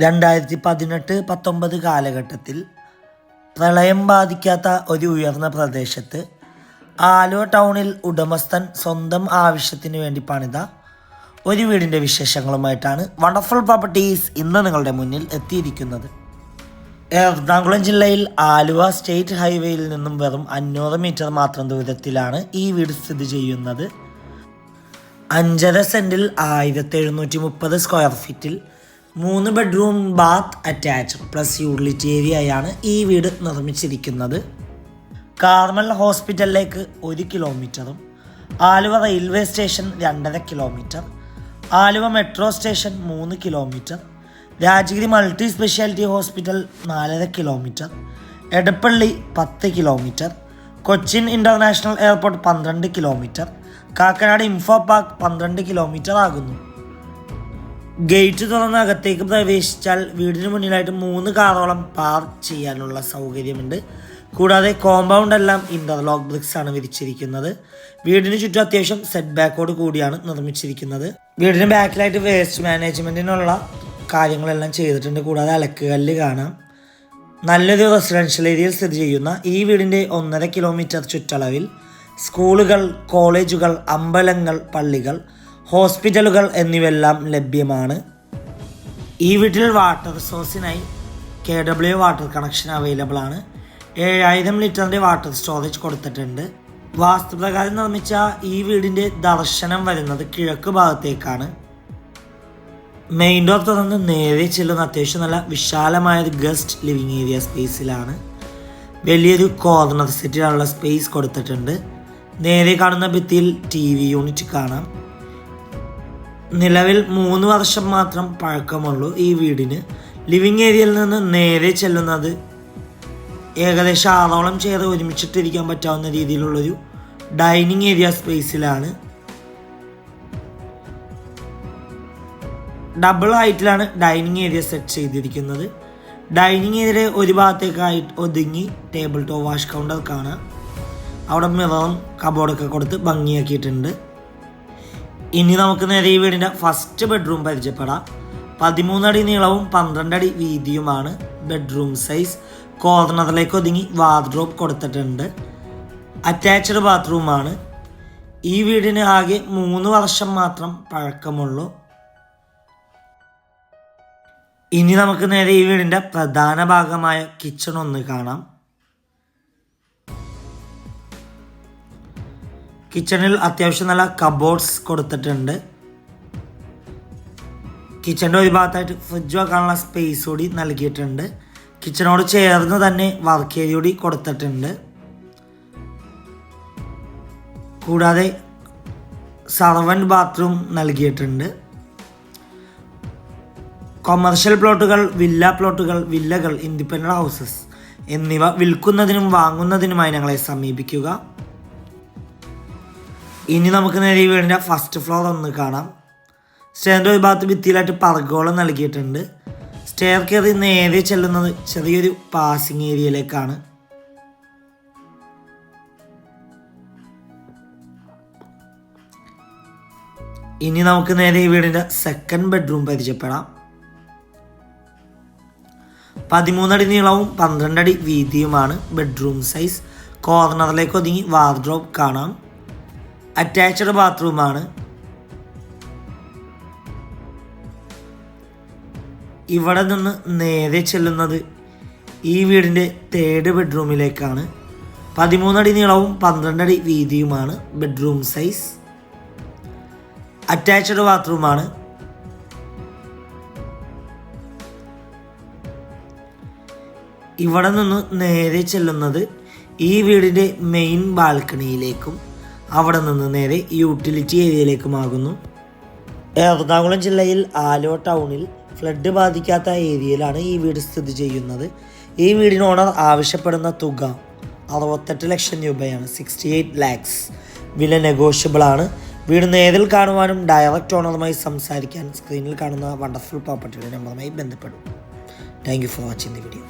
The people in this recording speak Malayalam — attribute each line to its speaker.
Speaker 1: രണ്ടായിരത്തി പതിനെട്ട് പത്തൊമ്പത് കാലഘട്ടത്തിൽ പ്രളയം ബാധിക്കാത്ത ഒരു ഉയർന്ന പ്രദേശത്ത് ആലുവ ടൗണിൽ ഉടമസ്ഥൻ സ്വന്തം ആവശ്യത്തിന് വേണ്ടി പണിത ഒരു വീടിന്റെ വിശേഷങ്ങളുമായിട്ടാണ് വണ്ടർഫുൾ പ്രോപ്പർട്ടീസ് ഇന്ന് നിങ്ങളുടെ മുന്നിൽ എത്തിയിരിക്കുന്നത്. എറണാകുളം ജില്ലയിൽ ആലുവ സ്റ്റേറ്റ് ഹൈവേയിൽ നിന്നും വെറും അഞ്ഞൂറ് മീറ്റർ മാത്രം ദൂരത്തിലാണ് ഈ വീട് സ്ഥിതി ചെയ്യുന്നത്. അഞ്ചര സെന്റിൽ ആയിരത്തി എഴുന്നൂറ്റി മുപ്പത് സ്ക്വയർ ഫീറ്റിൽ മൂന്ന് bedroom bath attached plus utility ഏരിയയാണ് ഈ വീട് നിർമ്മിച്ചിരിക്കുന്നത്. കാർമൽ ഹോസ്പിറ്റലിലേക്ക് ഒരു കിലോമീറ്ററും ആലുവ റെയിൽവേ സ്റ്റേഷൻ രണ്ടര കിലോമീറ്റർ ആലുവ മെട്രോ സ്റ്റേഷൻ മൂന്ന് kilometre Rajagiri multi speciality hospital നാലര കിലോമീറ്റർ എടപ്പള്ളി പത്ത് കിലോമീറ്റർ കൊച്ചിൻ ഇന്റർനാഷണൽ എയർപോർട്ട് പന്ത്രണ്ട് കിലോമീറ്റർ കാക്കനാട് ഇൻഫോ പാർക്ക് പന്ത്രണ്ട് കിലോമീറ്റർ ആകുന്നു. ഗേറ്റ് തുറന്ന് അകത്തേക്ക് പ്രവേശിച്ചാൽ വീടിന് മുന്നിലായിട്ട് മൂന്ന് കാറോളം പാർക്ക് ചെയ്യാനുള്ള സൗകര്യമുണ്ട്. കൂടാതെ കോമ്പൗണ്ട് എല്ലാം ഇന്റർലോക്ക് ബ്രിക്സ് ആണ് വിരിച്ചിരിക്കുന്നത്. വീടിന് ചുറ്റും അത്യാവശ്യം സെറ്റ് ബാക്കോട് കൂടിയാണ് നിർമ്മിച്ചിരിക്കുന്നത്. വീടിന് ബാക്കിലായിട്ട് വേസ്റ്റ് മാനേജ്മെന്റിനുള്ള കാര്യങ്ങളെല്ലാം ചെയ്തിട്ടുണ്ട്. കൂടാതെ അലക്കുകല്ല് കാണാം. നല്ലൊരു റെസിഡൻഷ്യൽ ഏരിയയിൽ സ്ഥിതി ചെയ്യുന്ന ഈ വീടിന്റെ ഒന്നര കിലോമീറ്റർ ചുറ്റളവിൽ സ്കൂളുകൾ കോളേജുകൾ അമ്പലങ്ങൾ പള്ളികൾ ഹോസ്പിറ്റലുകൾ എന്നിവയെല്ലാം ലഭ്യമാണ്. ഈ വീട്ടിൽ water സോഴ്സിനായി K W water connection available ആണ്. ഏഴായിരം ലിറ്ററിന്റെ വാട്ടർ സ്റ്റോറേജ് കൊടുത്തിട്ടുണ്ട്. വാസ്തുപ്രകാരം നിർമ്മിച്ച ഈ വീടിന്റെ ദർശനം വരുന്നത് കിഴക്ക് ഭാഗത്തേക്കാണ്. മെയിൻ ഡോർ തുറന്ന് നേരെ ചെല്ലുന്ന അത്യാവശ്യം നല്ല വിശാലമായ ഒരു ഗസ്റ്റ് ലിവിങ് ഏരിയ സ്പേസിലാണ്. വലിയൊരു കോർണർ സെറ്റിലുള്ള സ്പേസ് കൊടുത്തിട്ടുണ്ട്. നേരെ കാണുന്ന ഭിത്തിയിൽ ടി വി യൂണിറ്റ് കാണാം. നിലവിൽ മൂന്ന് വർഷം മാത്രം പഴക്കമുള്ളൂ ഈ വീടിന്. ലിവിങ് ഏരിയയിൽ നിന്ന് നേരെ ചെല്ലുന്നത് ഏകദേശം ആറോളം ചെയർ ഒരുമിച്ചിട്ടിരിക്കാൻ പറ്റാവുന്ന രീതിയിലുള്ളൊരു ഡൈനിങ് ഏരിയ സ്പേസിലാണ് ഡബിൾ ഹൈറ്റിലാണ് ഡൈനിങ് ഏരിയ സെറ്റ് ചെയ്തിരിക്കുന്നത്. ഡൈനിങ് ഏരിയ ഒരു ഭാഗത്തേക്കായി ഒതുങ്ങി ടേബിൾ ടോപ്പ് വാഷ് കൗണ്ടർ കാണാം. അവിടെ മിററും കബോർഡൊക്കെ കൊടുത്ത് ഭംഗിയാക്കിയിട്ടുണ്ട്. ഇനി നമുക്ക് നേരെ ഈ വീടിന്റെ ഫസ്റ്റ് ബെഡ്റൂം പരിചയപ്പെടാം. പതിമൂന്നടി നീളവും പന്ത്രണ്ടടി വീതിയുമാണ് ബെഡ്റൂം സൈസ് കോർണറിലേക്ക് ഒതുങ്ങി വാർഡ്രോബ് കൊടുത്തിട്ടുണ്ട്. അറ്റാച്ച്ഡ് ബാത്റൂമാണ് ഈ വീടിന് ആകെ മൂന്ന് വർഷം മാത്രം പഴക്കമുള്ളൂ. ഇനി നമുക്ക് നേരെ ഈ വീടിന്റെ പ്രധാന ഭാഗമായ കിച്ചൺ ഒന്ന് കാണാം. കിച്ചണിൽ അത്യാവശ്യം നല്ല കബോർഡ്സ് കൊടുത്തിട്ടുണ്ട്. കിച്ചണിന്റെ ഒരു ഭാഗത്തായിട്ട് ഫ്രിഡ്ജ് വെക്കാനുള്ള സ്പേസ് കൂടി നൽകിയിട്ടുണ്ട്. കിച്ചണോട് ചേർന്ന് തന്നെ വർക്ക് ഏരിയ കൂടി കൊടുത്തിട്ടുണ്ട്. കൂടാതെ സർവന്റ് ബാത്റൂം നൽകിയിട്ടുണ്ട്. കൊമേർഷ്യൽ പ്ലോട്ടുകൾ വില്ല പ്ലോട്ടുകൾ വില്ലകൾ ഇൻഡിപെൻഡന്റ് ഹൗസസ് എന്നിവ വിൽക്കുന്നതിനും വാങ്ങുന്നതിനുമായി ഞങ്ങളെ സമീപിക്കുക. ഇനി നമുക്ക് നേരെ ഈ വീടിന്റെ ഫസ്റ്റ് ഫ്ലോർ ഒന്ന് കാണാം. സ്റ്റെയറിന്റെ ഒരു ഭാഗത്ത് ഭിത്തിയിലായിട്ട് പറഗോളം നൽകിയിട്ടുണ്ട്. സ്റ്റെയർ കയറി നേരെ ചെല്ലുന്നത് ചെറിയൊരു പാസിംഗ് ഏരിയയിലേക്കാണ് ഇനി നമുക്ക് നേരെ ഈ വീടിന്റെ സെക്കൻഡ് ബെഡ്റൂം പരിചയപ്പെടാം. പതിമൂന്നടി നീളവും പന്ത്രണ്ടടി വീതിയുമാണ് ബെഡ്റൂം സൈസ് കോർണറിലേക്ക് ഒതുങ്ങി വാർഡ്രോബ് കാണാം. അറ്റാച്ച്ഡ് ബാത്റൂമാണ്. ഇവിടെ നിന്ന് നേരെ ചെല്ലുന്നത് ഈ വീടിന്റെ തേർഡ് ബെഡ്റൂമിലേക്കാണ്. പതിമൂന്നടി നീളവും പന്ത്രണ്ടടി വീതിയുമാണ് ബെഡ്റൂം സൈസ്. അറ്റാച്ച്ഡ് ബാത്റൂമാണ്. ഇവിടെ നിന്ന് നേരെ ചെല്ലുന്നത് ഈ വീടിന്റെ മെയിൻ ബാൽക്കണിയിലേക്കും അവിടെ നിന്ന് നേരെ യൂട്ടിലിറ്റി ഏരിയയിലേക്ക് ഏരിയയിലേക്കുമാകുന്നു എറണാകുളം ജില്ലയിൽ ആലോ ടൗണിൽ ഫ്ലഡ് ബാധിക്കാത്ത ഏരിയയിലാണ് ഈ വീട് സ്ഥിതി ചെയ്യുന്നത്. ഈ വീടിന് ഓണർ ആവശ്യപ്പെടുന്ന തുക അറുപത്തെട്ട് ലക്ഷം രൂപയാണ് സിക്സ്റ്റി എയ്റ്റ് ലാക്സ് വില നെഗോഷ്യബിൾ ആണ്. വീട് നേരിൽ കാണുവാനും ഡയറക്റ്റ് ഓണറുമായി സംസാരിക്കാൻ സ്ക്രീനിൽ കാണുന്ന വണ്ടർഫുൾ പ്രോപ്പർട്ടിയുടെ നമ്പറുമായി ബന്ധപ്പെടും. Thank you for watching the video